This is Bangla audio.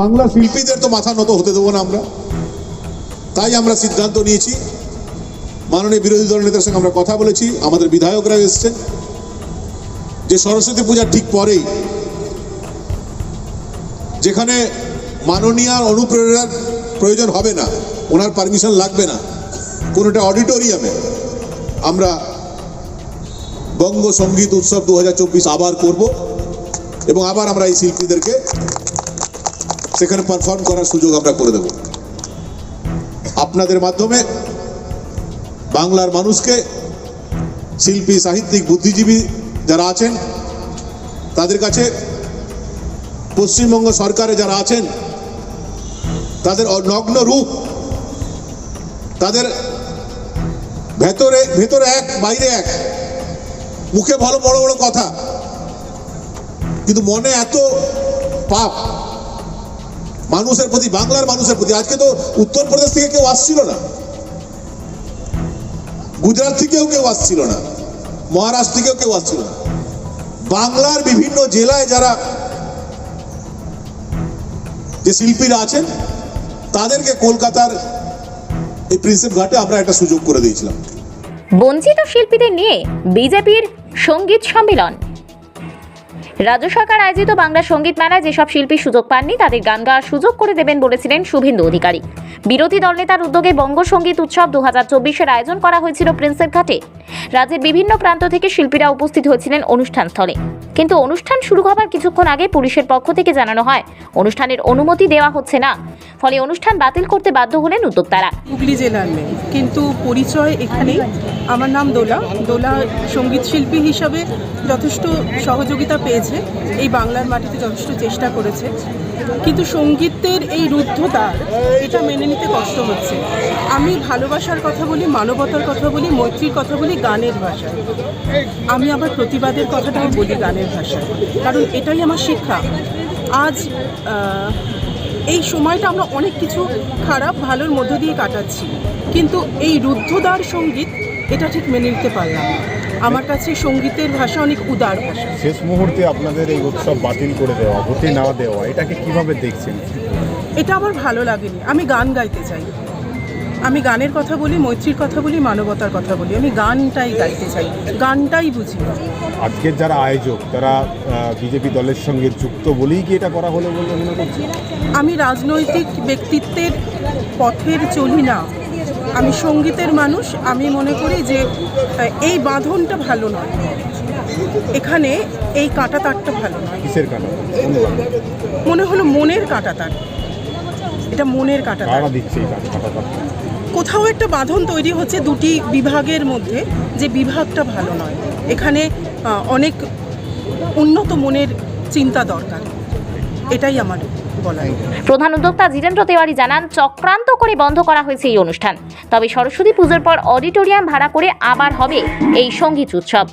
বাংলা শিল্পীদের তো মাথা নত হতে দেবো না আমরা। তাই আমরা সিদ্ধান্ত নিয়েছি, মাননীয় বিরোধী দল নেতার সঙ্গে আমরা কথা বলেছি, আমাদের বিধায়করা এসেছেন। যে সরস্বতী পূজার ঠিক পরেই যেখানে মাননীয় অনুপ্রেরণার প্রয়োজন হবে না, ওনার পারমিশন লাগবে না, কোনোটা অডিটোরিয়ামে আমরা বঙ্গ সংগীত উৎসব দু হাজার চব্বিশ আবার করব এবং আবার আমরা এই শিল্পীদেরকে সেখানে পারফর্ম করার সুযোগ আমরা করে দেব। আপনাদের মাধ্যমে বাংলার মানুষকে, শিল্পী, সাহিত্যিক, বুদ্ধিজীবী যারা আছেন, তাদের কাছে পশ্চিমবঙ্গ সরকারে যারা আছেন, তাদের নগ্ন রূপ, তাদের ভেতরে ভেতরে এক, বাইরে এক। মুখে ভালো বড় বড় কথা, কিন্তু মনে এত পাপ মানুষের প্রতি, বাংলার মানুষের প্রতি। আজকে তো উত্তরপ্রদেশ থেকে কেউ আসছিল না। গুজরাট থেকেও কেউ আসছিল না। মহারাষ্ট্র থেকেও কেউ আসছিল না। বাংলার বিভিন্ন জেলায় যারা যে শিল্পীরা আছেন, তাদেরকে কলকাতার এই প্রিন্সেপ ঘাটে আমরা একটা সুযোগ করে দিয়েছিলাম। বঞ্চিত শিল্পীদের নিয়ে বিজেপির সংগীত সম্মেলন। রাজ্য সরকার আয়োজিত বাংলা সংগীত মেলায় যেসব শিল্পী সুযোগ পাননি, তাদের গান গাওয়ার সুযোগ করে দেবেন বলেছিলেন শুভেন্দু অধিকারী। বিরোধী দলনেতার উদ্যোগে বঙ্গ সংগীত উৎসব দু হাজার চব্বিশের আয়োজন করা হয়েছিল প্রিন্সের ঘাটে। রাজ্যের বিভিন্ন প্রান্ত থেকে শিল্পীরা উপস্থিত হয়েছিলেন অনুষ্ঠান স্থলে। কিন্তু অনুষ্ঠান শুরু হবার কিছুক্ষণ আগে পুলিশের পক্ষ থেকে জানানো হয়, অনুষ্ঠানের অনুমতি দেওয়া হচ্ছে না। ফলে অনুষ্ঠান বাতিল করতে বাধ্য হলেন উদ্যোক্তারা। হুগলি জেলার মেয়ে। কিন্তু পরিচয় এখানে আমার নাম দোলা। দোলা সংগীত শিল্পী হিসাবে যথেষ্ট সহযোগিতা পেয়েছে। এই বাংলার মাটিতে যথেষ্ট চেষ্টা করেছে। কিন্তু সঙ্গীতের এই রুদ্ধতা, এটা মেনে নিতে কষ্ট হচ্ছে। আমি ভালোবাসার কথা বলি, মানবতার কথা বলি, মৈত্রীর কথা বলি, গানের ভাষায়। আমি আবার প্রতিবাদের কথাটাও বলি গানের ভাষায়। কারণ এটাই আমার শিক্ষা। আজ এই সময়টা আমরা অনেক কিছু খারাপ, ভালোর মধ্য দিয়ে কাটাচ্ছি। কিন্তু এই রুদ্ধদ্বার সংগীত এটা ঠিক মেনে নিতে পারলাম না। আমার কাছে সঙ্গীতের ভাষা অনেক উদার ভাষা। শেষ মুহূর্তে আপনাদের এই উৎসব বাতিল করে দেওয়া হতে না দেওয়া এটাকে কীভাবে দেখছেন? এটা আমার ভালো লাগেনি। আমি গান গাইতে চাই। আমি গানের কথা বলি মৈত্রীর কথা বলি মানবতার কথা বলি। আমি গানটাই গাইতে চাই। গানটাই বুঝি। আজকের যারা আয়োজক তারা বিজেপি দলের সঙ্গে যুক্ত বলেই কি এটা করা হলো বলে মনে করছেন? আমি রাজনৈতিক ব্যক্তিত্বের পথের চলি না। আমি সঙ্গীতের মানুষ আমি মনে করি যে এই বাঁধনটা ভালো নয়। এখানে এই কাটা তারটা ভালো নয়। কিসের মনে হলো মনের কাটা তার এটা মনের কাটা তার দিচ্ছে এই কাজ- কাটাটা কোথাও একটা বাঁধন তৈরি হচ্ছে দুটি বিভাগের মধ্যে যে বিভাগটা ভালো নয়। এখানে অনেক উন্নত মনের চিন্তা দরকার। এটাই আমার প্রধান উদ্যোক্তা জিতেন্দ্র তেওয়ারি জানান, চক্রান্ত করে বন্ধ করা হয়েছে এই অনুষ্ঠান। তবে সরস্বতী পুজোর পর অডিটোরিয়াম ভাড়া করে আবার হবে এই সংগীত উৎসব।